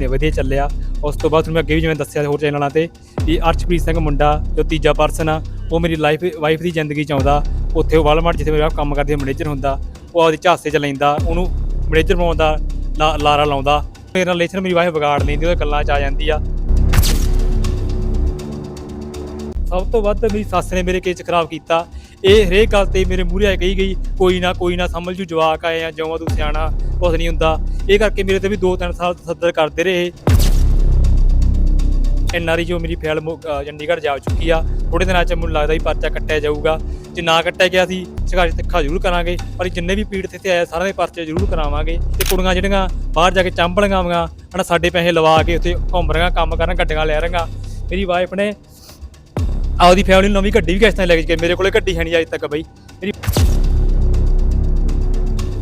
ਨੇ ਵਧੀਆ ਚੱਲਿਆ। ਉਸ ਤੋਂ ਬਾਅਦ ਤੁਹਾਨੂੰ ਮੈਂ ਅੱਗੇ ਵੀ ਜਿਵੇਂ ਦੱਸਿਆ ਹੋਰ ਚੈਨਲਾਂ ਤੇ ਵੀ ਅਰਸ਼ਪ੍ਰੀਤ ਸਿੰਘ ਮੁੰਡਾ, ਜੋ ਤੀਜਾ ਪਰਸਨ ਆ, ਉਹ ਮੇਰੀ ਲਾਈਫ ਵਾਈਫ ਦੀ ਜ਼ਿੰਦਗੀ ਚ ਆਉਂਦਾ। ਉੱਥੇ ਉਹ ਵਾਲਮਾਰਟ ਜਿੱਥੇ ਮੇਰਾ ਕੰਮ ਕਰਦੀ ਮੈਨੇਜਰ ਹੁੰਦਾ। ਉਹ ਆਪਦੇ ਝਾਸੇ ਚ ਲੈਂਦਾ, ਉਹਨੂੰ ਮੈਨੇਜਰ ਬਣਾਉਣ ਲਾ- ਲਾਰਾ ਲਾਉਂਦਾ। ਮੇਰਾ ਰਿਲੇਸ਼ਨ ਮੇਰੀ ਵਾਈਫ ਵਿਗਾੜ ਲੈਂਦੀ, ਉਹਦੇ ਗੱਲਾਂ ਚ ਆ ਜਾਂਦੀ ਆ। ਸਭ ਤੋਂ ਵੱਧ ਮੇਰੀ ਸੱਸ ਨੇ ਮੇਰੇ ਕੇਸ ਖਰਾਬ ਕੀਤਾ। ਇਹ ਹਰੇਕ ਗੱਲ ਤੇ ਮੇਰੇ ਮੂਹਰੇ ਆ ਕਹੀ ਗਈ, ਕੋਈ ਨਾ ਕੋਈ ਨਾ ਸਮਝ ਜੂ, ਜਵਾਕ ਆਏ ਆ, ਜਿਉਂ ਤੂੰ ਸਿਆਣਾ, ਕੁਛ ਨਹੀਂ ਹੁੰਦਾ। ਇਹ ਕਰਕੇ ਮੇਰੇ ਤੇ ਵੀ 2-3 ਸਾਲ ਤਸੱਦਦ ਕਰਦੇ ਰਹੇ। ਐਨਆਰਈ ਜੋ ਮੇਰੀ ਫੈਲ ਮੁ- ਚੰਡੀਗੜ੍ਹ ਜਾ ਚੁੱਕੀ ਆ। ਥੋੜੇ ਦਿਨਾਂ ਚ ਮੈਨੂੰ ਲੱਗਦਾ ਵੀ ਪਰਚਾ ਕੱਟਿਆ ਜਾਊਗਾ। ਜੇ ਨਾ ਕੱਟਿਆ ਗਿਆ ਸੀ ਸ਼ਿਕਾਇਤ ਤਿੱਖਾ ਜ਼ਰੂਰ ਕਰਾਂਗੇ। ਪਰ ਜਿੰਨੇ ਵੀ ਪੀੜਤ ਇੱਥੇ ਆਏ ਸਾਰਿਆਂ ਦੇ ਪਰਚੇ ਜ਼ਰੂਰ ਕਰਾਵਾਂਗੇ। ਤੇ ਕੁੜੀਆਂ ਜਿਹੜੀਆਂ ਬਾਹਰ ਜਾ ਕੇ ਚਾਂਬਲੀਆਂ ਵਾਂਗਾ ਹਨਾ, ਸਾਡੇ ਪੈਸੇ ਲਵਾ ਕੇ ਉੱਥੇ ਘੁੰਮ ਰਹੀਆਂ, ਕੰਮ ਕਰਨ, ਗੱਡੀਆਂ ਲੈ ਰਹੀਆਂ। ਮੇਰੀ ਵਾਈਫ ਨੇ ਆਪਦੀ ਫੈਮਿਲੀ ਨੂੰ ਨਵੀਂ ਗੱਡੀ ਵੀ ਕਿਸ ਤਰ੍ਹਾਂ ਲੈ ਕੇ ਮੇਰੇ ਕੋਲੇ ਗੱਡੀ ਹੈ ਨਹੀਂ ਅਜੇ ਤੱਕ ਬਈ। ਮੇਰੀ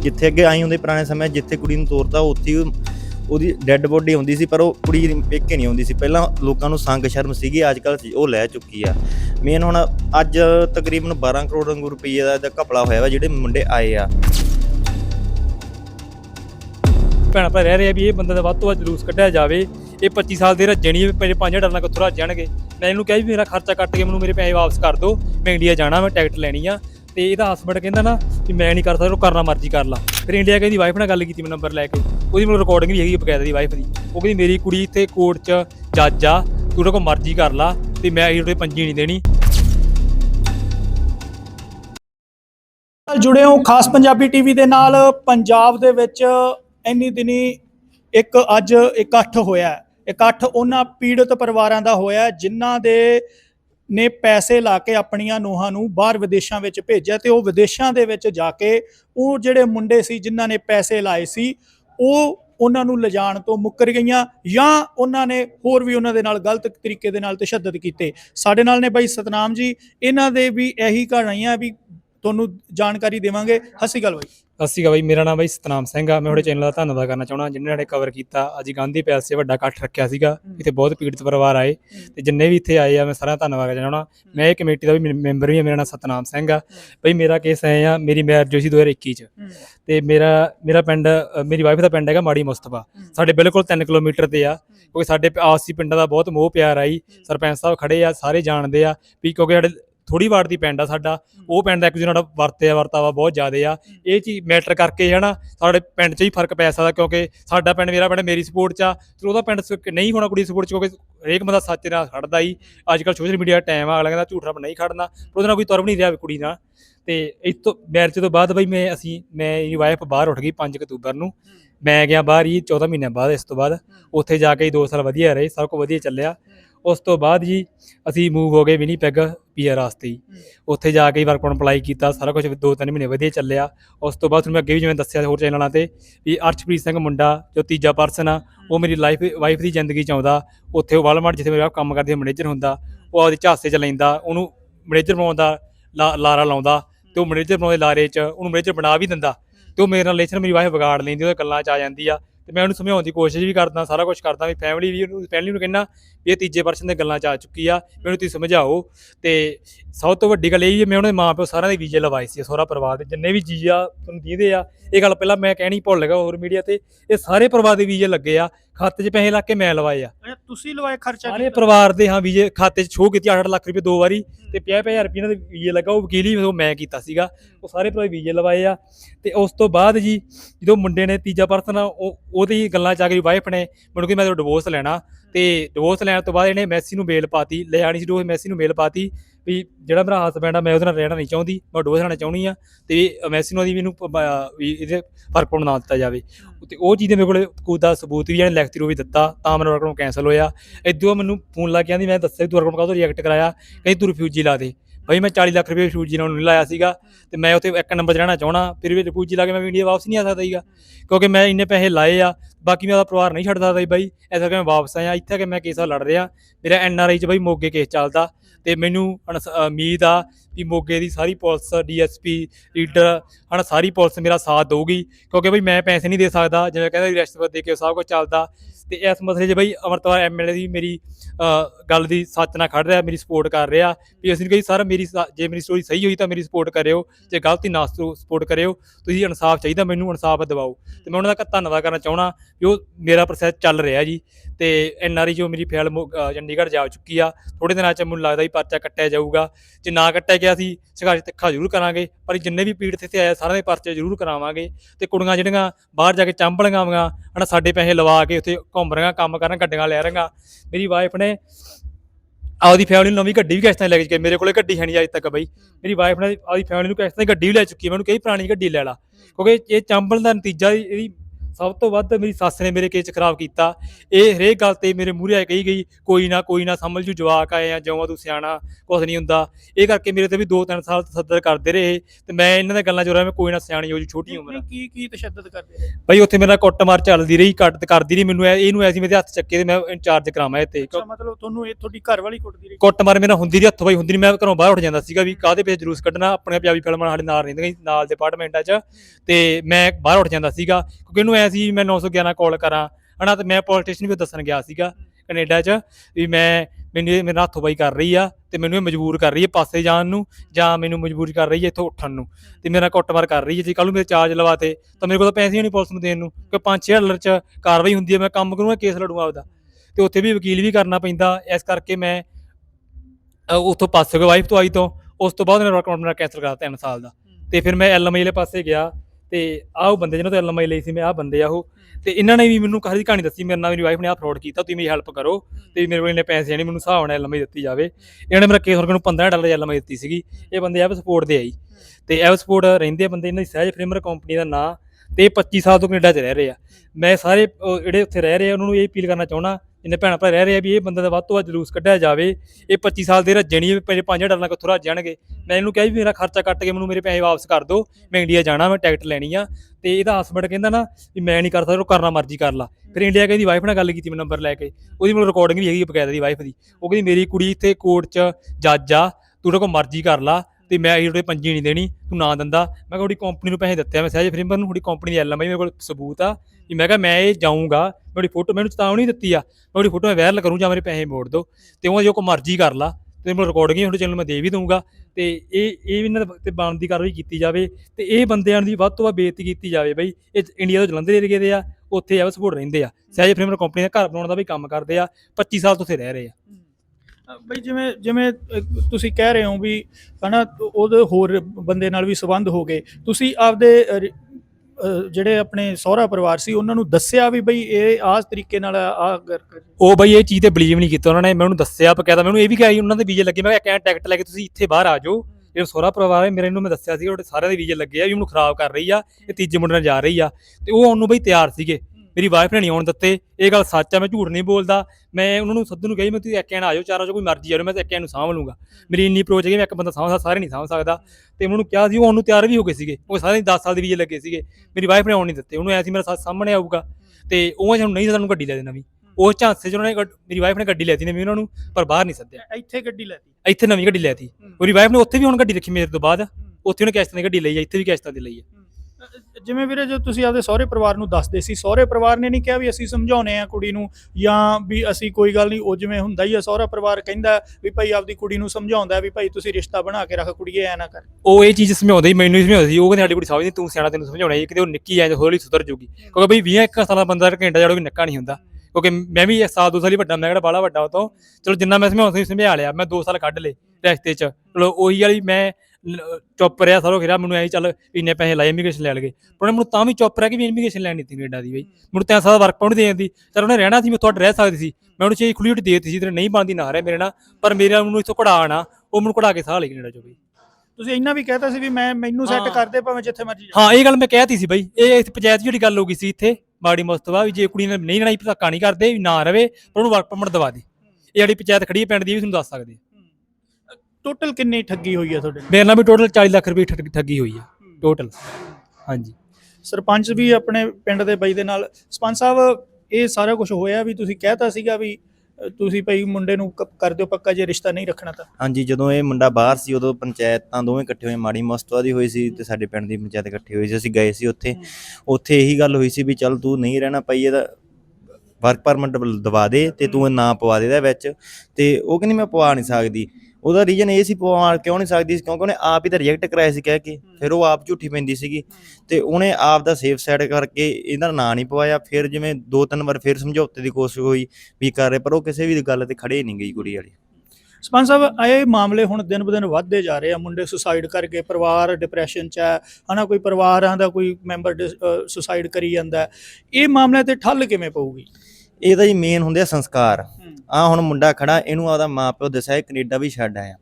ਜਿੱਥੇ ਅੱਗੇ ਆਈ ਹੁੰਦੇ ਪੁਰਾਣੇ ਸਮੇਂ ਜਿੱਥੇ ਕੁੜੀ ਨੂੰ ਤੋਰਦਾ ਉੱਥੇ ਹੀ ਉਹਦੀ ਡੈੱਡ ਬੋਡੀ ਆਉਂਦੀ ਸੀ ਪਰ ਉਹ ਕੁੜੀ ਪੇਕੇ ਨਹੀਂ ਆਉਂਦੀ ਸੀ। ਪਹਿਲਾਂ ਲੋਕਾਂ ਨੂੰ ਸੰਗ ਸ਼ਰਮ ਸੀਗੀ ਅੱਜ ਕੱਲ ਉਹ ਲੈ ਚੁੱਕੀ ਆ। ਮੇਨ ਹੁਣ ਅੱਜ ਤਕਰੀਬਨ 12 ਕਰੋੜ ਵਾਂਗੂ ਰੁਪਈਏ ਦਾ ਇਹਦਾ ਘਪਲਾ ਹੋਇਆ ਵਾ ਜਿਹੜੇ ਮੁੰਡੇ ਆਏ ਆ। ਭੈਣਾਂ ਭਰਾ ਰਹਿ ਰਹੇ ਆ ਵੀ ਇਹ ਬੰਦੇ ਦਾ ਵੱਧ ਤੋਂ ਵੱਧ ਜਲੂਸ ਕੱਢਿਆ ਜਾਵੇ। ਇਹ 25 ਸਾਲ ਦੇ ਰੱਜੇ ਨਹੀਂ ਮੇਰੇ ਪੰਜ ਡਾਲਰ ਕਿੱਥੋਂ ਰੱਜ ਜਾਣਗੇ? ਮੈਂ ਇਹਨੂੰ ਕਿਹਾ ਵੀ ਮੇਰਾ ਖਰਚਾ ਕੱਟ ਕੇ ਮੈਨੂੰ ਮੇਰੇ ਪੈਸੇ ਵਾਪਸ ਕਰ ਦਿਓ, ਮੈਂ ਇੰਡੀਆ ਜਾਣਾ, ਮੈਂ ਟਿਕਟ ਲੈਣੀ ਆ। ਤੇ ਇਹਦਾ ਹਸਬੰਡ ਕਹਿੰਦਾ ਨਾ ਕਿ ਮੈਂ ਨਹੀਂ ਕਰ ਸਕਦਾ ਉਹ ਕਰਨਾ ਮਰਜ਼ੀ ਕਰ ਲਾ। ਫਿਰ ਇੰਡੀਆ ਕਹਿੰਦੀ ਵਾਈਫ ਨਾਲ ਗੱਲ ਕੀਤੀ, ਮੈਂ ਨੰਬਰ ਲੈ ਕੇ। ਉਹਦੀ ਮੈਨੂੰ ਰਿਕਾਰਡਿੰਗ ਵੀ ਹੈਗੀ ਬਕਾਇਦਾ ਦੀ ਵਾਈਫ ਦੀ। ਉਹ ਕਹਿੰਦੀ, ਮੇਰੀ ਕੁੜੀ ਇੱਥੇ ਕੋਰਟ 'ਚ ਜੱਜ ਆ, ਤੂੰ ਉਹਦੇ ਕੋਲ ਮਰਜ਼ੀ ਕਰ ਲਾ ਤੇ ਮੈਂ ਇਹਦੇ ਪੰਜੀ ਨਹੀਂ ਦੇਣੀ। ਨਾਲ ਜੁੜੇ ਹੋ ਖਾਸ ਪੰਜਾਬੀ ਟੀਵੀ ਦੇ ਨਾਲ, ਪੰਜਾਬ ਦੇ ਵਿੱਚ ਇੰਨੀ ਦਿਨੀ ਇੱਕ ਅੱਜ ਇਕੱਠ ਹੋਇਆ ਇਕੱਠ ਉਹਨਾਂ ਪੀੜਤ ਪਰਿਵਾਰਾਂ ਦਾ ਹੋਇਆ ਜਿਨ੍ਹਾਂ ਦੇ ਨੇ ਪੈਸੇ ਲਾ ਕੇ ਆਪਣੀਆਂ ਨੂੰਹਾਂ ਨੂੰ ਬਾਹਰ ਵਿਦੇਸ਼ਾਂ ਵਿੱਚ ਭੇਜਿਆ ਤੇ ਉਹ ਵਿਦੇਸ਼ਾਂ ਦੇ ਵਿੱਚ ਜਾ ਕੇ ਉਹ ਜਿਹੜੇ ਮੁੰਡੇ ਸੀ ਜਿਨ੍ਹਾਂ ਨੇ ਪੈਸੇ ਲਾਏ ਸੀ, ਉਹ ਉਹਨਾਂ ਨੂੰ ਲਿਜਾਣ ਤੋਂ ਮੁੱਕਰ ਗਈਆਂ ਜਾਂ ਉਹਨਾਂ ਨੇ ਹੋਰ ਵੀ ਉਹਨਾਂ ਦੇ ਨਾਲ ਗਲਤ ਤਰੀਕੇ ਦੇ ਨਾਲ ਤਸ਼ੱਦਦ ਕੀਤੇ। ਸਾਡੇ ਨਾਲ ਨੇ ਬਾਈ ਸਤਨਾਮ ਜੀ, ਇਹਨਾਂ ਦੇ ਵੀ ਇਹੀ ਕਹਾਣੀਆਂ ਵੀ ਤੁਹਾਨੂੰ ਜਾਣਕਾਰੀ ਦੇਵਾਂਗੇ। ਹੱਸੀ ਗੱਲ ਬਾਈ। ਸਤਿ ਸ਼੍ਰੀ ਅਕਾਲ ਬਾਈ ਮੇਰਾ ਨਾਮ ਬਾਈ ਸਤਨਾਮ ਸਿੰਘ ਆ। ਮੈਂ ਤੁਹਾਡੇ ਚੈਨਲ ਦਾ ਧੰਨਵਾਦ ਕਰਨਾ ਚਾਹਣਾ ਜਿਨ੍ਹਾਂ ਨੇ ਕਵਰ ਕੀਤਾ ਅੱਜ ਗਾਂਧੀ ਪੈਲਸ 'ਚ ਵੱਡਾ ਇਕੱਠ ਰੱਖਿਆ ਸੀਗਾ। ਇੱਥੇ ਬਹੁਤ ਪੀੜਤ ਪਰਿਵਾਰ ਆਏ। ਤੇ ਜਿੰਨੇ ਵੀ ਇੱਥੇ ਆਏ ਆ ਮੈਂ ਸਾਰਿਆਂ ਦਾ ਧੰਨਵਾਦ ਕਰਨਾ ਚਾਹਣਾ ਮੈਂ ਇਹ ਕਮੇਟੀ ਦਾ ਵੀ ਮੈਂਬਰ ਵੀ ਆ। ਮੇਰਾ ਨਾਮ ਸਤਨਾਮ ਸਿੰਘ ਆ। ਬਈ ਮੇਰਾ ਕੇਸ ਐ ਆ। ਮੇਰੀ ਮੈਰਿਜ ਹੋਈ ਸੀ 2021 ਚ। ਤੇ ਮੇਰਾ ਮੇਰਾ ਪਿੰਡ ਅ, ਮੇਰੀ ਵਾਈਫ ਦਾ ਪਿੰਡ ਹੈਗਾ ਮਾੜੀ ਮੁਸਤਫਾ। ਸਾਡੇ ਬਿਲਕੁਲ 3 ਕਿਲੋਮੀਟਰ ਤੇ ਆ। ਕਿਉਂਕਿ ਸਾਡੇ ਪ- ਆਪਸੀ ਪਿੰਡਾਂ ਦਾ ਬਹੁਤ ਮੋਹ ਪਿਆਰ ਆਈ ਸਰਪੰਚ ਸਾਹਿਬ ਖੜੇ ਆ ਸਾਰੇ ਜਾਣਦੇ ਆ। ਵੀ ਕਿਉਂਕਿ ਸਾਡੇ ਥੋੜੀ ਵਾਰ ਦੀ ਪਿੰਡ ਆ ਸਾਡਾ ਉਹ ਪਿੰਡ ਦਾ ਇੱਕ ਦੂਜੇ ਨਾਲ ਵਰਤਿਆ ਵਰਤਾਵਾ ਬਹੁਤ ਜ਼ਿਆਦੇ ਆ। ਇਹ ਚੀਜ਼ ਮੈਟਰ ਕਰਕੇ ਹੈ ਨਾ ਸਾਡੇ ਪਿੰਡ 'ਚ ਹੀ ਫ਼ਰਕ ਪੈ ਸਕਦਾ ਕਿਉਂਕਿ ਸਾਡਾ ਪਿੰਡ ਮੇਰਾ ਪਿੰਡ ਮੇਰੀ ਸਪੋਰਟ 'ਚ ਆ ਤੇ ਉਹਦਾ ਪਿੰਡ ਸ- ਨਹੀਂ ਹੋਣਾ ਕੁੜੀ ਸਪੋਰਟ 'ਚ ਕਿਉਂਕਿ ਹਰੇਕ ਬੰਦਾ ਸੱਚ ਨਾਲ ਖੜਦਾ ਹੀ। ਅੱਜ ਕੱਲ ਸੋਸ਼ਲ ਮੀਡੀਆ ਟਾਈਮ ਆ ਅਗਲਾ ਕਹਿੰਦਾ ਝੂਠ ਰੱਬ ਨਹੀਂ ਖੜਨਾ ਪਰ ਉਹਦੇ ਨਾਲ ਕੋਈ ਤੁਰ ਵੀ ਨਹੀਂ ਰਿਹਾ ਕੁੜੀ ਨਾਲ। ਤੇ ਇਸ ਤੋਂ ਮੈਰਿਜ ਤੋਂ ਬਾਅਦ ਬਈ ਮੈਂ ਅਸੀਂ ਮੈਂ ਇਹ ਵਾਈਫ ਬਾਹਰ ਉੱਠ ਗਈ 5 ਅਕਤੂਬਰ ਨੂੰ। ਮੈਂ ਗਿਆ ਬਾਹਰ ਹੀ 14 ਮਹੀਨਿਆਂ ਬਾਅਦ ਇਸ ਤੋਂ ਬਾਅਦ। ਉੱਥੇ ਜਾ ਕੇ 2 ਸਾਲ ਵਧੀਆ ਰਹੇ ਸਭ ਕੁਝ ਵਧੀਆ ਚੱਲਿਆ। ਉਸ ਤੋਂ ਬਾਅਦ ਜੀ ਅਸੀਂ ਮੂਵ ਹੋ ਗਏ ਵਿਨੀਪੈਗ ਪੀਆਰ ਵਾਸਤੇ ਹੀ। ਉੱਥੇ ਜਾ ਕੇ ਵਰਕ ਅਪਲਾਈ ਕੀਤਾ ਸਾਰਾ ਕੁਝ 2-3 ਮਹੀਨੇ ਵਧੀਆ ਚੱਲਿਆ। ਉਸ ਤੋਂ ਬਾਅਦ ਤੁਹਾਨੂੰ ਮੈਂ ਅੱਗੇ ਵੀ ਜਿਵੇਂ ਦੱਸਿਆ ਹੋਰ ਚੈਨਲਾਂ ਤੇ ਵੀ ਅਰਸ਼ਪ੍ਰੀਤ ਸਿੰਘ ਮੁੰਡਾ ਜੋ ਤੀਜਾ ਪਰਸਨ ਆ ਉਹ ਮੇਰੀ ਲਾਈਫ ਵਾਈਫ ਦੀ ਜ਼ਿੰਦਗੀ ਚ ਆਉਂਦਾ। ਉੱਥੇ ਉਹ ਵਾਲਮਾਰਟ ਜਿੱਥੇ ਮੇਰਾ ਕੰਮ ਕਰਦੇ ਮੈਨੇਜਰ ਹੁੰਦਾ। ਉਹ ਆਪਦੀ ਝਾਸੇ ਚ ਲੈਂਦਾ ਉਹਨੂੰ ਮੈਨੇਜਰ ਬਣਾਉਣ ਦਾ ਲਾ- ਲਾਰਾ ਲਾਉਂਦਾ। ਤੇ ਉਹ ਮੈਨੇਜਰ ਬਣਾਉਂਦੇ ਲਾਰੇ ਚ ਉਹਨੂੰ ਮੈਨੇਜਰ ਬਣਾ ਵੀ ਦਿੰਦਾ। ਤੇ ਉਹ ਮੇਰੇ ਨਾਲ ਰਿਲੇਸ਼ਨ ਮੇਰੀ ਵਾਈਫ ਵਿਗਾੜ ਲੈਂਦੀ ਉਹਦੇ ਗੱਲਾਂ ਚ ਆ ਜਾਂਦੀ ਆ। ਤੇ ਮੈਂ ਉਹਨੂੰ ਸਮਝਾਉਣ ਦੀ ਕੋਸ਼ਿਸ਼ ਵੀ ਕਰਦਾ, ਸਾਰਾ ਕੁਝ ਕਰਦਾ ਵੀ ਫੈਮਿਲੀ ਵੀ ਉਹਨੂੰ ਫੈਮਿਲੀ ਨੂੰ ਕਹਿੰਦਾ ਵੀ ਇਹ ਤੀਜੇ ਪਰਸਨ ਦੇ ਗੱਲਾਂ ਚ ਆ ਚੁੱਕੀ ਆ ਮੈਨੂੰ ਤੁਸੀਂ ਸਮਝਾਓ। ਤੇ ਸਭ ਤੋਂ ਵੱਡੀ ਗੱਲ ਇਹ ਹੈ ਮੈਂ ਉਹਨਾਂ ਦੇ ਮਾਪਿਓ ਸਾਰਿਆਂ ਦੇ ਵੀਜ਼ੇ ਲਵਾਏ ਸੀ, ਸਹੁਰਾ ਪਰਿਵਾਰ ਦੇ, ਜਿੰਨੇ ਵੀ ਜੀ ਆ, ਤੁਹਾਨੂੰ ਦੀਦੇ ਆ। ਇਹ ਗੱਲ ਪਹਿਲਾਂ ਮੈਂ ਕਹਿਣੀ ਭੁੱਲ ਗਿਆ ਹੋਰ ਮੀਡੀਆ ਤੇ, ਇਹ ਸਾਰੇ ਪਰਿਵਾਰ ਦੇ ਵੀਜ਼ੇ ਲੱਗੇ ਆ। ਖਾਤੇ 'ਚ ਪੈਸੇ ਲਾ ਕੇ ਮੈਂ ਲਵਾਏ ਆ। ਤੁਸੀਂ ਲਵਾਏ ਖਰਚਾ ਸਾਰੇ ਪਰਿਵਾਰ ਦੇ ਹਾਂ ਵੀਜ਼ੇ ਖਾਤੇ 'ਚ ਛੋ ਕੀਤੀ 8 ਲੱਖ ਰੁਪਏ ਦੋ ਵਾਰੀ ਤੇ 50000 ਰੁਪਏ ਇਹਨਾਂ ਦੇ ਵੀਜ਼ੇ ਲੱਗਾ ਉਹ ਵਕੀਲ ਹੀ ਉਹ ਮੈਂ ਕੀਤਾ ਸੀਗਾ। ਉਹ ਸਾਰੇ ਭਰਾ ਵੀਜ਼ੇ ਲਵਾਏ ਆ ਤੇ ਉਸ ਤੋਂ ਬਾਅਦ ਜੀ ਜਦੋਂ ਮੁੰਡੇ ਨੇ ਤੀਜਾ ਪਰਸਨ ਉਹ ਉਹਦੀ ਗੱਲਾਂ ਚ ਆ ਗਈ ਵਾਈਫ ਨੇ ਮੈਨੂੰ ਕਿ ਮੈਂ ਤੇਰਾ ਡਿਵੋਰਸ ਲੈਣਾ ਤੇ ਡਿਵੋਰਸ ਲੈਣ ਤੋਂ ਬਾਅਦ ਇਹਨੇ ਮੈਸੀ ਨੂੰ ਮੇਲ ਪਾਤੀ ਲੈ ਆਣੀ ਸੀ ਡਿਵੋਰਸ ਮੈਸੀ ਨੂੰ ਮੇਲ ਪਾਤੀ ਵੀ ਜਿਹੜਾ ਮੇਰਾ ਹਸਬੈਂਡ ਆ, ਮੈਂ ਉਹਦੇ ਨਾਲ ਰਹਿਣਾ ਨਹੀਂ ਚਾਹੁੰਦੀ, ਮੈਂ ਡਿਵੋਰਸ ਲੈਣਾ ਚਾਹੁੰਦੀ ਆ ਤੇ ਮੈਸੀ ਦੀ ਮੈਨੂੰ ਵੀ ਇਹਦੇ ਫ਼ਰਕ ਪਾਉਣ ਨਾ ਦਿੱਤਾ ਜਾਵੇ। ਤੇ ਉਹ ਚੀਜ਼ ਦੇ ਮੇਰੇ ਕੋਲ ਕੋਈ ਦਾ ਸਬੂਤ ਵੀ ਇਹਨੇ ਲਿਖਤੀ ਰੂਪ ਵੀ ਦਿੱਤਾ, ਤਾਂ ਮੈਨੂੰ ਵਰਕ ਕੈਂਸਲ ਹੋਇਆ। ਇਦੋਂ ਮੈਨੂੰ ਫੋਨ ਲਾ ਕੇ ਆਂਦੀ ਮੈਂ ਦੱਸਿਆ ਵੀ ਤੂੰ ਵਰਕ ਕਾਹਤੋਂ ਰਿਐਕਟ ਕਰਾਇਆ? ਕਹਿੰਦੀ ਤੂੰ ਰਿਫਿਊਜੀ ਲਾ ਦੇ। ਭਾਈ ਮੈਂ 40 ਲੱਖ ਰੁਪਏ ਰਿਫਿਊਜੀ ਨਾਲ ਨਹੀਂ ਲਾਇਆ ਸੀਗਾ ਤੇ ਮੈਂ ਉੱਥੇ ਇੱਕ ਨੰਬਰ 'ਚ ਰਹਿਣਾ ਚਾਹਣਾ ਫਿਰ ਵੀ ਰਿਫਿਊਜੀ ਲਾ ਕੇ ਮੈਂ ਇੰਡੀਆ ਵਾਪਸ ਨਹੀਂ ਆ ਸਕਦਾ ਸੀਗਾ। ਕਿਉਂਕਿ ਮੈਂ ਇੰਨੇ ਪੈਸੇ ਲਾਏ ਆ, ਬਾਕੀ ਮੇਰਾ ਪਰਿਵਾਰ ਨਹੀਂ ਛੱਡ ਸਕਦਾ ਬਾਈ। ਐਸਾ ਕਰਕੇ ਮੈਂ ਵਾਪਸ ਆਇਆ, ਇੱਥੇ ਕਿ ਮੈਂ ਕੇਸਾਂ ਲੜ ਰਿਹਾ। ਮੇਰਾ ਐਨ ਆਰ ਆਈ 'ਚ ਬਾਈ ਮੋਗੇ ਕੇਸ ਚੱਲਦਾ। ਤੇ ਮੈਨੂੰ ਅਨਸ- ਉਮੀਦ ਆ ਵੀ ਮੋਗੇ ਦੀ ਸਾਰੀ ਪੁਲਿਸ, ਡੀਐਸਪੀ, ਲੀਡਰ ਹਨਾ ਸਾਰੀ ਪੁਲਿਸ ਮੇਰਾ ਸਾਥ ਦਊਗੀ। ਕਿਉਂਕਿ ਬਈ ਮੈਂ ਪੈਸੇ ਨਹੀਂ ਦੇ ਸਕਦਾ, ਜਿਵੇਂ ਕਹਿੰਦਾ ਰਿਸ਼ਵਤ ਦੇ ਕੇ ਸਭ ਕੁਝ ਚੱਲਦਾ। ਤੇ ਇਸ ਮਸਲੇ 'ਚ ਬਈ ਅਮਰਤਵਾਰ ਐਮਐਲਏ ਦੀ ਮੇਰੀ ਗੱਲ ਦੀ ਸੱਚ ਨਾਲ ਖੜ ਰਿਹਾ, ਮੇਰੀ ਸਪੋਰਟ ਕਰ ਰਿਹਾ ਵੀ ਅਸੀਂ ਕਹੀ, ਸਰ, ਮੇਰੀ ਸਾ- ਜੇ ਮੇਰੀ ਸਟੋਰੀ ਸਹੀ ਹੋਈ ਤਾਂ ਮੇਰੀ ਸਪੋਰਟ ਕਰਿਓ। ਜੇ ਗਲਤੀ ਨਾ ਸਪੋਰਟ ਕਰਿਓ। ਤੁਸੀਂ ਇਨਸਾਫ ਚਾਹੀਦਾ ਮੈਨੂੰ, ਇਨਸਾਫ ਦਿਵਾਓ। ਤੇ ਮੈਂ ਉਹਨਾਂ ਦਾ ਧੰਨਵਾਦ ਕਰਨਾ ਚਾਹਣਾ ਵੀ ਉਹ ਮੇਰਾ ਪ੍ਰੋਸੈਸ ਚੱਲ ਰਿਹਾ ਜੀ। ਤੇ ਐਨਆਰਈ ਜੋ ਮੇਰੀ ਫਾਈਲ ਮੁ- ਅ, ਚੰਡੀਗੜ੍ਹ ਜਾ ਚੁੱਕੀ ਆ ਥੋੜੇ ਦਿਨਾਂ ਚ ਮੈਨੂੰ ਲੱਗਦਾ ਵੀ ਪਰਚਾ ਕੱਟਿਆ ਜਾਊਗਾ। ਜੇ ਨਾ ਕੱਟਿਆ ਗਿਆ ਸੀ ਸੰਘਰਸ਼ ਤਿੱਖਾ ਜ਼ਰੂਰ ਕਰਾਂਗੇ ਪਰ ਜਿੰਨੇ ਵੀ ਪੀੜਤ ਇੱਥੇ ਆਏ ਆ, ਸਾਰਿਆਂ ਦੇ ਪਰਚੇ ਜ਼ਰੂਰ ਕਰਾਵਾਂਗੇ। ਤੇ ਕੁੜੀਆਂ ਜਿਹੜੀਆਂ ਬਾਹਰ ਜਾ ਕੇ ਚੰਬਲੀਆਂ ਆਵਾਂ ਹਨਾ ਸਾਡੇ ਪੈਸੇ ਲਵਾ ਕੇ ਉੱਥੇ ਘੁੰਮ ਰਹੀਆਂ ਕੰਮ ਕਰਨ ਗੱਡੀਆਂ ਲੈ ਰਹੀਆਂ। ਮੇਰੀ ਵਾਈਫ ਨੇ ਆਪਦੀ ਫੈਮਿਲੀ ਨੂੰ ਨਵੀਂ ਗੱਡੀ ਵੀ ਕਿਸ਼ਤਾਂ 'ਤੇ ਲੈ ਕੇ ਗਈ ਮੇਰੇ ਕੋਲੇ ਗੱਡੀ ਹੈ ਨਹੀਂ ਅਜੇ ਤੱਕ ਬਈ। ਮੇਰੀ ਵਾਈਫ ਨੇ ਆਪਦੀ ਫੈਮਿਲੀ ਨੂੰ ਕਿਸ਼ਤਾਂ 'ਤੇ ਗੱਡੀ ਵੀ ਲੈ ਚੁੱਕੀ ਮੈਨੂੰ ਕਹੀ ਪੁਰਾਣੀ ਗੱਡੀ ਲੈ ਲਾ। ਕਿਉਂਕਿ ਇਹ ਚੰਬਲ ਦਾ ਨਤੀਜਾ ਇਹਦੀ ਸਭ ਤੋਂ ਵੱਧ ਮੇਰੀ ਸੱਸ ਨੇ ਮੇਰੇ ਕੇਸ 'ਚ ਖਰਾਬ ਕੀਤਾ। ਇਹ ਹਰੇਕ ਗੱਲ ਤੇ ਮੇਰੇ ਮੂਹਰੇ ਆ ਕਹੀ ਗਈ ਕੋਈ ਨਾ ਕੋਈ ਨਾ ਸਮਝ ਜੂ ਜਵਾਕ ਆਏ ਆ ਜਿਉਂ ਤੂੰ ਸਿਆਣਾ ਕੁਛ ਨਹੀਂ ਹੁੰਦਾ। ਇਹ ਕਰਕੇ ਮੇਰੇ ਤੇ ਵੀ 2-3 ਸਾਲ ਤਸੱਦਦ ਕਰਦੇ ਰਹੇ। ਤੇ ਮੈਂ ਇਹਨਾਂ ਦੀਆਂ ਗੱਲਾਂ 'ਚ ਰਿਹਾ ਮੈਂ ਕੋਈ ਨਾ ਸਿਆਣੀ ਹੋ ਜੂ ਛੋਟੀ ਉਮਰ। ਕੀ ਕੀ ਤਸ਼ੱਦਦ ਕਰਦੇ ਰਹੇ? ਬਈ ਉੱਥੇ ਮੇਰਾ ਕੁੱਟਮਾਰ ਚੱਲਦੀ ਰਹੀ ਕੱਟ ਕਰਦੀ ਰਹੀ ਮੈਨੂੰ ਇਹ- ਇਹਨੂੰ ਐਸੀ ਮੇਰੇ ਹੱਥ ਚੱਕੇ ਤੇ ਮੈਂ ਇੰਚਾਰਜ ਕਰਾਵਾਂ ਇੱਥੇ। ਮਤਲਬ ਤੁਹਾਨੂੰ ਇਹ ਤੁਹਾਡੀ ਘਰ ਵਾਲੀ ਕੁੱਟਦੀ ਰਹੀ? ਕੁੱਟਮਾਰ ਮੇਰੇ ਹੁੰਦੀ ਰਹੀ ਹੱਥੋਂ ਬਾਈ ਹੁੰਦੀ ਨਹੀਂ ਮੈਂ ਘਰੋਂ ਬਾਹਰ ਉੱਠ ਜਾਂਦਾ ਸੀਗਾ ਵੀ ਕਾਹਦੇ ਪਿੱਛੇ ਜਲੂਸ ਕੱਢਣਾ ਆਪਣੇ ਪੰਜਾਬੀ ਫਿਲਮਾਂ ਸਾਡੇ ਨਾਲ ਰਹਿੰਦੀਆਂ ਨਾਲ ਡਿਪਾਰਟਮੈਂਟਾਂ 'ਚ। ਤੇ ਮੈਂ ਬਾਹਰ ਉੱਠ ਜਾਂਦਾ ਸੀਗਾ ਕਿਉਂਕਿ ਇਹਨੂੰ ਐ ਸੀ ਵੀ ਮੈਂ 911 ਕਾਲ ਕਰਾਂ। ਹਨਾ, ਤੇ ਮੈਂ ਪੁਲਿਸ ਵੀ ਦੱਸਣ ਗਿਆ ਸੀਗਾ ਕੈਨੇਡਾ 'ਚ ਵੀ ਮੈਂ, ਮੈਨੂੰ ਇਹ, ਮੇਰੇ ਹੱਥੋਂ ਬਾਈ ਕਰ ਰਹੀ ਆ ਤੇ ਮੈਨੂੰ ਇਹ ਮਜਬੂਰ ਕਰ ਰਹੀ ਹੈ ਪਾਸੇ ਜਾਣ ਨੂੰ ਜਾਂ ਮੈਨੂੰ ਮਜਬੂਰ ਕਰ ਰਹੀ ਹੈ ਇੱਥੋਂ ਉੱਠਣ ਨੂੰ ਤੇ ਮੇਰਾ ਕੁੱਟਮਾਰ ਕਰ ਰਹੀ ਹੈ ਜੇ ਕੱਲ ਨੂੰ ਮੇਰੇ ਚਾਰਜ ਲਵਾਤੇ ਤਾਂ ਮੇਰੇ ਕੋਲ ਤਾਂ ਪੈਸੇ ਹੀ ਨਹੀਂ ਪੁਲਿਸ ਨੂੰ ਦੇਣ ਨੂੰ ਕਿ 5-6 ਡਾਲਰ 'ਚ ਕਾਰਵਾਈ ਹੁੰਦੀ ਹੈ ਮੈਂ ਕੰਮ ਕਰੂੰਗਾ, ਕੇਸ ਲੜੂੰਗਾ ਆਪਦਾ। ਤੇ ਉੱਥੇ ਵੀ ਵਕੀਲ ਵੀ ਕਰਨਾ ਪੈਂਦਾ, ਇਸ ਕਰਕੇ ਮੈਂ ਉੱਥੋਂ ਪਾਸੇ ਗਏ ਵਾਈਫ ਤੋਂ ਆਈ ਤੋਂ, ਉਸ ਤੋਂ ਬਾਅਦ ਮੇਰਾ ਅਕਾਊਂਟ ਮੇਰਾ ਕੈਂਸਲ ਕਰਤਾ 3 ਸਾਲ ਦਾ। ਤੇ ਫਿਰ ਮੈਂ ਐਲਐਮਆਈ ਵਾਲੇ ਪਾਸੇ ਗਿਆ। ਤੇ ਆਹ ਉਹ ਬੰਦੇ ਜਿਹਨਾਂ ਤੋਂ ਐਲਐਮਆਈ ਲਈ ਸੀ, ਮੈਂ ਆਹ ਬੰਦੇ ਆ ਉਹ। ਤੇ ਇਹਨਾਂ ਨੇ ਵੀ ਮੈਨੂੰ ਕਾਹਦੀ ਕਹਾਣੀ ਦੱਸੀ, ਮੇਰੇ ਨਾਲ ਮੇਰੀ ਵਾਈਫ ਨੇ ਆਹ ਫਰਾਡ ਕੀਤਾ, ਤੁਸੀਂ ਮੇਰੀ ਹੈਲਪ ਕਰੋ। ਤੇ ਮੇਰੇ ਕੋਲ ਇੰਨੇ ਪੈਸੇ ਨਹੀਂ ਮੈਨੂੰ ਹਿਸਾਬ ਨਾਲ ਐਲਐਮਆਈ ਦਿੱਤੀ ਜਾਵੇ। ਇਹਨਾਂ ਨੇ ਮੇਰਾ ਕੇਸ ਵਰਗ ਨੂੰ 15 ਡਾਲਰ ਐਲਐਮਆਈ ਦਿੱਤੀ ਸੀਗੀ। ਇਹ ਬੰਦੇ ਐਵ ਸਪੋਰਟ ਦੇ ਆਈ। ਤੇ ਐਵ ਸਪੋਰਟ ਰਹਿੰਦੇ ਆ ਬੰਦੇ, ਇਹਨਾਂ ਦੀ ਸਹਿਜ ਫਰੇਮਰ ਕੰਪਨੀ ਦਾ ਨਾਂ। ਤੇ ਇਹ 25 ਸਾਲ ਤੋਂ ਕੈਨੇਡਾ 'ਚ ਰਹਿ ਰਹੇ ਆ। ਮੈਂ ਸਾਰੇ ਉਹ ਜਿਹੜੇ ਉੱਥੇ ਰਹਿ ਰਹੇ ਆ, ਉਹਨਾਂ ਨੂੰ ਇਹ ਅਪੀਲ ਕਰਨਾ ਚਾਹੁੰਦਾ ਜਿੰਨੇ ਭੈਣ ਭਰਾ ਰਹਿ ਰਹੇ ਆ ਵੀ ਇਹ ਬੰਦੇ ਦਾ ਵੱਧ ਤੋਂ ਵੱਧ ਜਲੂਸ ਕੱਢਿਆ ਜਾਵੇ। ਇਹ 25 ਸਾਲ ਦੇ ਰੱਜਣੀ ਨਹੀਂ ਮੇਰੇ 5 ਡਾਲਰਾਂ ਕਿੱਥੋਂ ਰੱਜ ਜਾਣਗੇ। ਮੈਂ ਇਹਨੂੰ ਕਿਹਾ ਵੀ ਮੇਰਾ ਖਰਚਾ ਕੱਟ ਕੇ ਮੈਨੂੰ ਮੇਰੇ ਪੈਸੇ ਵਾਪਸ ਕਰ ਦਿਓ। ਮੈਂ ਇੰਡੀਆ ਜਾਣਾ, ਮੈਂ ਟਿਕਟ ਲੈਣੀ ਆ। ਤੇ ਇਹਦਾ ਹਸਬੰਡ ਕਹਿੰਦਾ ਨਾ ਵੀ ਮੈਂ ਨਹੀਂ ਕਰ ਸਕਦਾ ਉਹ ਕਰਨਾ ਮਰਜ਼ੀ ਕਰ ਲਾ। ਫਿਰ ਇੰਡੀਆ ਕਹਿੰਦੀ ਵਾਈਫ ਨਾਲ ਗੱਲ ਕੀਤੀ ਮੈਂ ਨੰਬਰ ਲੈ ਕੇ। ਉਹਦੀ ਮੈਨੂੰ ਰਿਕਾਰਡਿੰਗ ਵੀ ਹੈਗੀ ਬਕਾਇਦਾ ਦੀ ਵਾਈਫ ਦੀ। ਉਹ ਕਹਿੰਦੀ, ਮੇਰੀ ਕੁੜੀ ਇੱਥੇ ਕੋਰਟ 'ਚ ਜੱਜ ਆ, ਤੂੰ ਉਹਦੇ ਕੋਲ ਮਰਜ਼ੀ ਕਰ ਲਾ ਤੇ ਮੈਂ ਇਹਦੇ ਪੰਜੀ ਨਹੀਂ ਦੇਣੀ, ਤੂੰ ਨਾ ਦਿੰਦਾ। ਮੈਂ ਕਿਹਾ, ਉਹਦੀ ਕੰਪਨੀ ਨੂੰ ਪੈਸੇ ਦਿੱਤੇ ਆ, ਮੈਂ ਸਹਿਜ ਫਰੇਮਰ ਨੂੰ ਉਹਦੀ ਕੰਪਨੀ ਦੀ ਐਲਐਮਆਈ ਮੇਰੇ ਕੋਲ ਸਬੂਤ ਆ। ਵੀ ਮੈਂ ਕਿਹਾ, ਮੈਂ ਇਹ ਜਾਊਂਗਾ ਤੁਹਾਡੀ ਫੋਟੋ ਮੈਨੂੰ ਚੇਤਾਵਨੀ ਦਿੱਤੀ ਆ। ਮੈਂ ਉਹਦੀ ਫੋਟੋ ਮੈਂ ਵਾਇਰਲ ਕਰੂੰ ਜਾਂ ਮੇਰੇ ਪੈਸੇ ਮੋੜ ਦਿਓ ਤੇ ਉਹ ਜੋ ਕੋ ਮਰਜ਼ੀ ਕਰ ਲਾ। ਤੇ ਮੈਨੂੰ ਰਿਕਾਰਡਿੰਗ ਤੁਹਾਡੇ ਚੈਨਲ ਮੈਂ ਦੇ ਵੀ ਦਊਂਗਾ। ਤੇ ਇਹ ਇਹ ਵੀ ਇਹਨਾਂ ਦੇ ਤੇ ਬਣਦੀ ਕਾਰਵਾਈ ਕੀਤੀ ਜਾਵੇ। ਤੇ ਇਹ ਬੰਦਿਆਂ ਦੀ ਵੱਧ ਤੋਂ ਵੱਧ ਬੇਇੱਜ਼ਤੀ ਕੀਤੀ ਜਾਵੇ ਬਈ। ਇਹ ਇੰਡੀਆ ਤੋਂ ਜਲੰਧਰ ਏਰੀਏ ਦੇ ਆ। ਉੱਥੇ ਐਵ ਸਪੋਰਟ ਰਹਿੰਦੇ ਆ। ਸਹਿਜ ਫਰੇਮਰ ਕੰਪਨੀ ਦਾ ਘਰ ਬਣਾਉਣ ਦਾ ਵੀ ਕੰਮ ਕਰਦੇ ਆ। 25 ਸਾਲ ਤੋਂ ਉੱਥੇ ਰਹਿ ਰਹੇ ਆ। ਬਈ ਜਿਵੇਂ ਜਿਵੇਂ ਤੁਸੀਂ ਕਹਿ ਰਹੇ ਹੋ ਵੀ ਹਨਾ, ਉਹਦੇ ਹੋਰ ਬੰਦੇ ਨਾਲ ਵੀ ਸੰਬੰਧ ਹੋ ਗਏ। ਤੁਸੀਂ ਆਪਦੇ ਜਿਹੜੇ ਆਪਣੇ ਸਹੁਰਾ ਪਰਿਵਾਰ ਸੀ, ਉਹਨਾਂ ਨੂੰ ਦੱਸਿਆ ਵੀ ਬਈ ਇਹ ਆਹ ਤਰੀਕੇ ਨਾਲ ਆ ਉਹ ਬਈ ਇਹ ਚੀਜ਼ ਤੇ ਬਲੀਵ ਨਹੀਂ ਕੀਤਾ ਉਹਨਾਂ ਨੇ, ਮੈਂ ਉਹਨੂੰ ਦੱਸਿਆ, ਬਕਾਇਦਾ ਮੈਨੂੰ ਇਹ ਵੀ ਕਿਹਾ ਸੀ, ਉਹਨਾਂ ਦੇ ਵੀਜ਼ੇ ਲੱਗੇ, ਮੈਂ ਕਿਹਾ ਟਿਕਟ ਲੈ ਕੇ ਤੁਸੀਂ ਇੱਥੇ ਬਾਹਰ ਆ ਜਾਓ, ਇਹ ਸੋਹਰਾ ਪਰਿਵਾਰ ਹੈ, ਮੇਰੇ ਨੂੰ ਮੈਂ ਦੱਸਿਆ ਸੀ ਉਹਦੇ ਸਾਰਿਆਂ ਦੇ ਵੀਜ਼ੇ ਲੱਗੇ ਆ, ਵੀ ਉਹਨੂੰ ਖਰਾਬ ਕਰ ਰਹੀ ਆ, ਇਹ ਤੀਜੇ ਮੁੰਡੇ ਨਾਲ ਜਾ ਰਹੀ ਆ। ਤੇ ਉਹ ਉਹਨੂੰ ਬਈ ਤਿਆਰ ਸੀਗੇ। ਮੇਰੀ ਵਾਈਫ ਨੇ ਨਹੀਂ ਆਉਣ ਦਿੱਤੇ। ਇਹ ਗੱਲ ਸੱਚ ਆ ਮੈਂ ਝੂਠ ਨਹੀਂ ਬੋਲਦਾ। ਮੈਂ ਉਹਨਾਂ ਨੂੰ ਸੱਦੂ ਨੂੰ ਕਹੀ ਮੈਂ ਤੁਸੀਂ ਇੱਕ ਜਣਾ ਆ ਜਾਓ ਚਾਰਾਂ ਚੋਂ ਕੋਈ ਮਰਜ਼ੀ ਆ ਜਾਓ ਮੈਂ ਤਾਂ ਜਣ ਨੂੰ ਸਾਂਭ ਲੂੰਗਾ ਮੇਰੀ ਇੰਨੀ ਅਪਰੋਚ ਹੈ ਕਿ ਮੈਂ ਇੱਕ ਬੰਦਾ ਸਾਂਭ ਸਕਦਾ ਸਾਰੇ ਨਹੀਂ ਸਾਂਭ ਸਕਦਾ। ਤੇ ਉਹਨਾਂ ਨੂੰ ਕਿਹਾ ਸੀ ਉਹ ਆਉਣ ਨੂੰ ਤਿਆਰ ਵੀ ਹੋ ਗਏ ਸੀਗੇ। ਉਹ ਸਾਰੇ 10 ਸਾਲ ਦੇ ਵੀਜ਼ੇ ਲੱਗੇ ਸੀਗੇ। ਮੇਰੀ ਵਾਈਫ ਨੇ ਆਉਣ ਨਹੀਂ ਦਿੱਤੇ। ਉਹਨੂੰ ਐ ਸੀ ਮੇਰਾ ਸੱਸ ਸਾਹਮਣੇ ਆਊਗਾ। ਤੇ ਉਹ ਸਾਨੂੰ ਨਹੀਂ ਸਾਨੂੰ ਗੱਡੀ ਲੈ ਦੇਣਾ ਵੀ। ਉਹ ਝਾਂਸੇ ਚ ਉਹਨਾਂ ਨੇ ਮੇਰੀ ਵਾਈਫ ਨੇ ਗੱਡੀ ਲੈਤੀ ਨੇ ਵੀ ਉਹਨਾਂ ਨੂੰ ਪਰ ਬਾਹਰ ਨਹੀਂ ਸੱਦਿਆ। ਇੱਥੇ ਗੱਡੀ ਲੈਤੀ ਇੱਥੇ ਨਵੀਂ ਗੱਡੀ ਲੈਤੀ ਮੇਰੀ ਵਾਈਫ ਨੇ ਉੱਥੇ ਵੀ ਹੁਣ ਗੱਡੀ ਰੱਖੀ ਮੇਰੇ ਤੋਂ ਬਾਅਦ। ਉੱਥੇ ਉਹਨੇ ਕਿਸ਼ਤਾਂ ਦੀ ਗੱਡੀ ਲਈ ਆ ਇੱਥੇ ਵੀ ਕਿਸ਼ਤਾਂ ਦੀ ਲਈ ਆ। ਜਿਵੇਂ ਵੀਰੇ ਜੋ ਤੁਸੀਂ ਆਪਦੇ ਸਹੁਰੇ ਪਰਿਵਾਰ ਨੂੰ ਦੱਸਦੇ ਸੀ ਸਹੁਰੇ ਪਰਿਵਾਰ ਨੇ ਨਹੀਂ ਕਿਹਾ ਵੀ ਅਸੀਂ ਸਮਝਾਉਨੇ ਆ ਕੁੜੀ ਨੂੰ ਜਾਂ ਵੀ ਅਸੀਂ ਕੋਈ ਗੱਲ ਨਹੀਂ ਉਹ ਜਿਵੇਂ ਹੁੰਦਾ ਹੀ ਆ ਸਹੁਰਾ ਪਰਿਵਾਰ ਕਹਿੰਦਾ ਵੀ ਭਾਈ ਆਪਦੀ ਕੁੜੀ ਨੂੰ ਸਮਝਾਉਂਦਾ ਵੀ ਭਾਈ ਤੁਸੀਂ ਰਿਸ਼ਤਾ ਬਣਾ ਕੇ ਰੱਖ ਕੁੜੀਏ ਐ ਨਾ ਕਰ। ਉਹ ਇਹ ਚੀਜ਼ ਸਮਝਾਉਂਦੇ ਸੀ ਮੈਨੂੰ ਹੀ ਸਮਝਾਉਂਦੇ ਸੀ ਉਹ ਕਹਿੰਦੇ ਸਾਡੀ ਕੁੜੀ ਸਮਝਦੀ ਤੂੰ ਸਿਆਣਾ ਤੈਨੂੰ ਸਮਝਾਉਣਾ ਇਹ ਕਿਤੇ ਉਹ ਨਿੱਕੀ ਐ ਹੌਲੀ ਸੁਧਰ ਜੂਗੀ। ਕਿਉਂਕਿ ਬਈ 20 ਇੱਕ ਸਾਲਾਂ ਬੰਦਾ ਘੰਟਾ ਜਿਹੜਾ ਵੀ ਨਿੱਕਾ ਨਹੀਂ ਹੁੰਦਾ। ਕਿਉਂਕਿ ਮੈਂ ਵੀ ਇੱਕ ਸਾਲ ਦੋ ਸਾਲ ਹੀ ਵੱਡਾ ਮੈਂ ਕਿਹੜਾ ਬਾਲਾ ਵੱਡਾ ਉਹ ਤੋਂ ਚਲੋ ਜਿੰਨਾ ਮੈਂ ਸਮਝਾਉਂਦਾ ਸੀ ਸਮਝਾ ਲਿਆ ਮੈਂ 2 ਸਾਲ ਕੱਢ ਲਏ ਰਸਤੇ 'ਚ। ਚਲੋ ਉਹੀ ਵਾਲੀ ਮੈਂ ਚੁੱਪ ਰਿਹਾ ਸਾਰੋ ਖਿਰਾ ਮੈਨੂੰ ਐਂ ਚੱਲ ਇੰਨੇ ਪੈਸੇ ਲਾਏ ਇਮੀਗ੍ਰੇਸ਼ਨ ਲੈ ਲਗੇ ਪਰ ਉਹਨੇ ਮੈਨੂੰ ਤਾਂ ਵੀ ਚੁੱਪ ਰਿਹਾ ਕਿ ਵੀ ਇਮੀਗ੍ਰੇਸ਼ਨ ਲੈਣੀ ਸੀ ਕੈਨੇਡਾ ਦੀ ਬਈ। ਮੈਨੂੰ ਤਿੰਨ ਸਾਲ ਵਰਕ ਪਾਉਣ ਦੇ ਜਾਂਦੀ ਚਲ ਉਹਨੇ ਰਹਿਣਾ ਸੀ ਮੈਂ ਤੁਹਾਡੇ ਰਹਿ ਸਕਦੀ ਸੀ। ਮੈਂ ਉਹਨੂੰ ਚੀਜ਼ ਖੁੱਲੀ ਦੇ ਦਿੱਤੀ ਸੀ ਤੇ ਨਹੀਂ ਬਣਦੀ ਨਾ ਰਿਹਾ ਮੇਰੇ ਨਾਲ। ਪਰ ਮੇਰਾ ਉਹਨੂੰ ਇੱਥੋਂ ਕਢਾ ਆਣਾ ਉਹ ਮੈਨੂੰ ਕਢਾ ਕੇ ਸਾਹ ਲਈ ਕੈਨੇਡਾ ਚੋਂ ਬਈ। ਤੁਸੀਂ ਇੰਨਾ ਵੀ ਕਹਿਤਾ ਸੀ ਵੀ ਮੈਂ ਮੈਨੂੰ ਸੈੱਟ। ਕਰਦੇ ਭਾਵੇਂ ਜਿੱਥੇ ਮਰਜ਼ੀ ਜਾ ਹਾਂ ਇਹ ਗੱਲ ਮੈਂ ਕਹਿਤੀ ਸੀ ਬਈ। ਇਹ ਇੱਥੇ ਪੰਚਾਇਤ 'ਚ ਜਿਹੜੀ ਗੱਲ ਹੋ ਗਈ ਸੀ ਇੱਥੇ ਬਾੜੀ ਮੁਸਤਫਾ ਵੀ ਜੇ ਕੁੜੀ ਨੇ ਨਹੀਂ ਰਹਿਣਾ ਧੱਕਾ ਨਹੀਂ ਕਰਦੇ ਵੀ ਨਾ ਰਵੇ ਪਰ ਉਹਨੂੰ ਵਰਕ ਪਰਮਿਟ ਦਵਾ ਦੇ। ਇਹ ਜਿਹੜੀ ਪੰਚਾਇਤ ਖੜੀ ਹੈ ਪਿੰਡ ਦੀ ਵੀ ਤੁਹਾਨੂੰ ਦੱਸ ਸਕਦੇ ਟੋਟਲ ਕਿੰਨੀ ਠੱਗੀ ਹੋਈ ਹੈ ਤੁਹਾਡੇ ਨਾਲ? ਮੇਰੇ ਨਾਲ ਵੀ ਟੋਟਲ 40 ਲੱਖ ਰੁਪਏ ਠੱਗੀ ਠੱਗੀ ਹੋਈ ਆ ਟੋਟਲ ਹਾਂਜੀ। ਸਰਪੰਚ ਵੀ ਆਪਣੇ ਪਿੰਡ ਦੇ ਬਾਈ ਦੇ ਨਾਲ। ਸਰਪੰਚ ਸਾਹਿਬ ਇਹ ਸਾਰਾ ਕੁਝ ਹੋਇਆ ਵੀ ਤੁਸੀਂ ਕਹਿਤਾ ਸੀਗਾ ਵੀ ਅ, ਤੁਸੀਂ ਭਾਈ ਮੁੰਡੇ ਨੂੰ ਕ- ਕਰ ਦਿਓ ਪੱਕਾ ਜੇ ਰਿਸ਼ਤਾ ਨਹੀਂ ਰੱਖਣਾ ਤਾਂ। ਹਾਂਜੀ ਜਦੋਂ ਇਹ ਮੁੰਡਾ ਬਾਹਰ ਸੀ ਉਦੋਂ ਪੰਚਾਇਤਾਂ ਦੋਵੇਂ ਇਕੱਠੇ ਹੋਏ ਮਾੜੀ ਮਸਤਵਾ ਦੀ ਹੋਈ ਸੀ ਤੇ ਸਾਡੇ ਪਿੰਡ ਦੀ ਪੰਚਾਇਤ ਇਕੱਠੀ ਹੋਈ ਸੀ ਅਸੀਂ ਗਏ ਸੀ ਉੱਥੇ। ਉੱਥੇ ਇਹੀ ਗੱਲ ਹੋਈ ਸੀ ਵੀ ਚੱਲ ਤੂੰ ਨਹੀਂ ਰਹਿਣਾ ਪਈ ਇਹਦਾ ਵਰਕ ਪਰਮਿਟ ਦਵਾ ਦੇ ਤੇ ਤੂੰ ਇਹ ਨਾਂ ਪਵਾ ਦੇ ਇਹਦੇ ਵਿੱਚ। ਤੇ ਉਹ ਕਹਿੰਦੀ ਮੈਂ ਪਵਾ ਨਹੀਂ ਸਕਦੀ। ਉਹਦਾ ਰੀਜਨ ਇਹ ਸੀ ਪਵਾ ਕਿਉਂ ਨਹੀਂ ਸਕਦੀ ਸੀ ਕਿਉਂਕਿ ਉਹਨੇ ਆਪ ਹੀ ਤਾਂ ਰਿਜੈਕਟ ਕਰਾਇਆ ਸੀ ਕਹਿ ਕੇ ਫਿਰ ਉਹ ਆਪ ਝੂਠੀ ਪੈਂਦੀ ਸੀਗੀ। ਤੇ ਉਹਨੇ ਆਪ ਦਾ ਸੇਫ ਸਾਈਡ ਕਰਕੇ ਇਹਦਾ ਨਾਂ ਨਹੀਂ ਪਵਾਇਆ। ਫਿਰ ਜਿਵੇਂ ਦੋ ਤਿੰਨ ਵਾਰ ਫਿਰ ਸਮਝੌਤੇ ਦੀ ਕੋਸ਼ਿਸ਼ ਹੋਈ ਵੀ ਕਰ ਰਹੇ ਪਰ ਉਹ ਕਿਸੇ ਵੀ ਗੱਲ ਤੇ ਖੜੇ ਨਹੀਂ ਗਈ ਕੁੜੀ ਵਾਲੀ। ਸਰਪੰਚ ਸਾਹਿਬ ਇਹ ਮਾਮਲੇ ਹੁਣ ਦਿਨ ਬ ਦਿਨ ਵੱਧਦੇ ਜਾ ਰਹੇ ਆ। ਮੁੰਡੇ ਸੁਸਾਈਡ ਕਰਕੇ ਪਰਿਵਾਰ ਡਿਪਰੈਸ਼ਨ ਚ ਹੈ ਹਨਾ ਕੋਈ ਪਰਿਵਾਰਾਂ ਦਾ ਕੋਈ ਮੈਂਬਰ ਸੁਸਾਈਡ ਕਰੀ ਜਾਂਦਾ ਹੈ। ਇਹ ਮਾਮਲੇ ਤੇ ਠੱਲ ਕਿਵੇਂ ਪਊਗੀ? ਇਹਦਾ ਜੀ ਮੇਨ ਹੁੰਦੇ ਆ ਸੰਸਕਾਰ। ਆ ਹੁਣ ਮੁੰਡਾ ਖੜਾ, ਇਹਨੂੰ ਆਪਦਾ ਮਾਪਿਓ ਦੱਸਿਆ ਇਹ ਕੈਨੇਡਾ ਵੀ ਛੱਡ ਆਇਆ।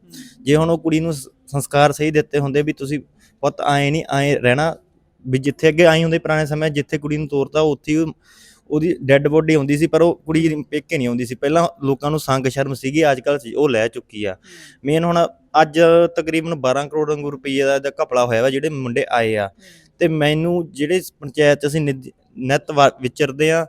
ਜੇ ਹੁਣ ਉਹ ਕੁੜੀ ਨੂੰ ਸੰਸਕਾਰ ਸਹੀ ਦਿੱਤੇ ਹੁੰਦੇ ਵੀ ਤੁਸੀਂ ਪੁੱਤ ਆਏ ਨਹੀਂ ਆਏ ਰਹਿਣਾ, ਵੀ ਜਿੱਥੇ ਅੱਗੇ ਆਈ ਹੁੰਦੇ ਪੁਰਾਣੇ ਸਮੇਂ, ਜਿੱਥੇ ਕੁੜੀ ਨੂੰ ਤੋਰਤਾ, ਉੱਥੇ ਉਹਦੀ ਡੈੱਡ ਬੋਡੀ ਆਉਂਦੀ ਸੀ, ਪਰ ਉਹ ਕੁੜੀ ਪੇਕੇ ਨਹੀਂ ਆਉਂਦੀ ਸੀ। ਪਹਿਲਾਂ ਲੋਕਾਂ ਨੂੰ ਸੰਗ ਸ਼ਰਮ ਸੀਗੀ ਅੱਜ ਕੱਲ ਉਹ ਲੈ ਚੁੱਕੀ ਆ। ਮੇਨ ਹੁਣ ਅੱਜ ਤਕਰੀਬਨ 12 ਕਰੋੜ ਵਾਂਗੂ ਰੁਪਈਏ ਦਾ ਘਪਲਾ ਹੋਇਆ ਵਾ, ਜਿਹੜੇ ਮੁੰਡੇ ਆਏ ਆ। ਤੇ ਮੈਨੂੰ ਜਿਹੜੇ ਪੰਚਾਇਤ 'ਚ ਅਸੀਂ ਨਿਤ- ਨਿੱਤ ਵਾ- ਵਿਚਰਦੇ ਆ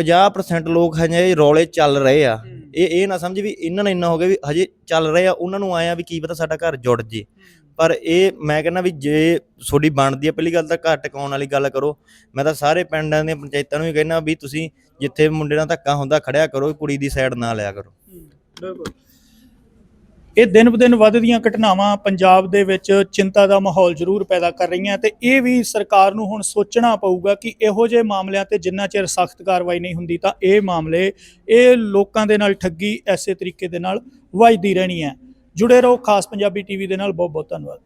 50% ਲੋਕ ਹਜੇ ਰੌਲੇ ਚੱਲ ਰਹੇ ਆ। ਇਹ ਇਹ ਨਾ ਸਮਝ ਵੀ ਇਹਨਾਂ ਨੂੰ ਇੰਨਾ ਹੋ ਗਿਆ ਵੀ ਹਜੇ ਚੱਲ ਰਹੇ ਆ ਉਹਨਾਂ ਨੂੰ ਆਇਆ ਵੀ ਕੀ ਪਤਾ ਸਾਡਾ ਘਰ ਜੁੜ ਜੇ। ਪਰ ਇਹ ਮੈਂ ਕਹਿੰਦਾ ਵੀ ਜੇ ਤੁਹਾਡੀ ਬਣਦੀ ਆ ਪਹਿਲੀ ਗੱਲ ਤਾਂ ਘਰ ਟਿਕਾਉਣ ਵਾਲੀ ਗੱਲ ਕਰੋ। ਮੈਂ ਤਾਂ ਸਾਰੇ ਪਿੰਡਾਂ ਦੀਆਂ ਪੰਚਾਇਤਾਂ ਨੂੰ ਵੀ ਕਹਿੰਦਾ ਵੀ ਤੁਸੀਂ ਜਿੱਥੇ ਮੁੰਡੇ ਨਾਲ ਧੱਕਾ ਹੁੰਦਾ ਖੜਿਆ ਕਰੋ ਕੁੜੀ ਦੀ ਸਾਈਡ ਨਾ ਲਿਆ ਕਰੋ। ਬਿਲਕੁਲ। ਇਹ ਦਿਨ ਬ ਦਿਨ ਵੱਧਦੀਆਂ ਘਟਨਾਵਾਂ ਪੰਜਾਬ ਦੇ ਵਿੱਚ ਚਿੰਤਾ ਦਾ ਮਾਹੌਲ ਜ਼ਰੂਰ ਪੈਦਾ ਕਰ ਰਹੀਆਂ ਤੇ ਇਹ ਵੀ ਸਰਕਾਰ ਨੂੰ ਹੁਣ ਸੋਚਣਾ ਪਊਗਾ ਕਿ ਇਹੋ ਜਿਹੇ ਮਾਮਲਿਆਂ ਤੇ ਜਿੰਨਾ ਚਿਰ ਸਖਤ ਕਾਰਵਾਈ ਨਹੀਂ ਹੁੰਦੀ ਤਾਂ ਇਹ ਮਾਮਲੇ ਇਹ ਲੋਕਾਂ ਦੇ ਨਾਲ ਠੱਗੀ ਐਸੇ ਤਰੀਕੇ ਦੇ ਨਾਲ ਵੱਜਦੀ ਰਹਿਣੀ ਹੈ। ਜੁੜੇ ਰਹੋ ਖਾਸ ਪੰਜਾਬੀ ਟੀਵੀ ਦੇ ਨਾਲ। ਬਹੁਤ ਬਹੁਤ ਧੰਨਵਾਦ।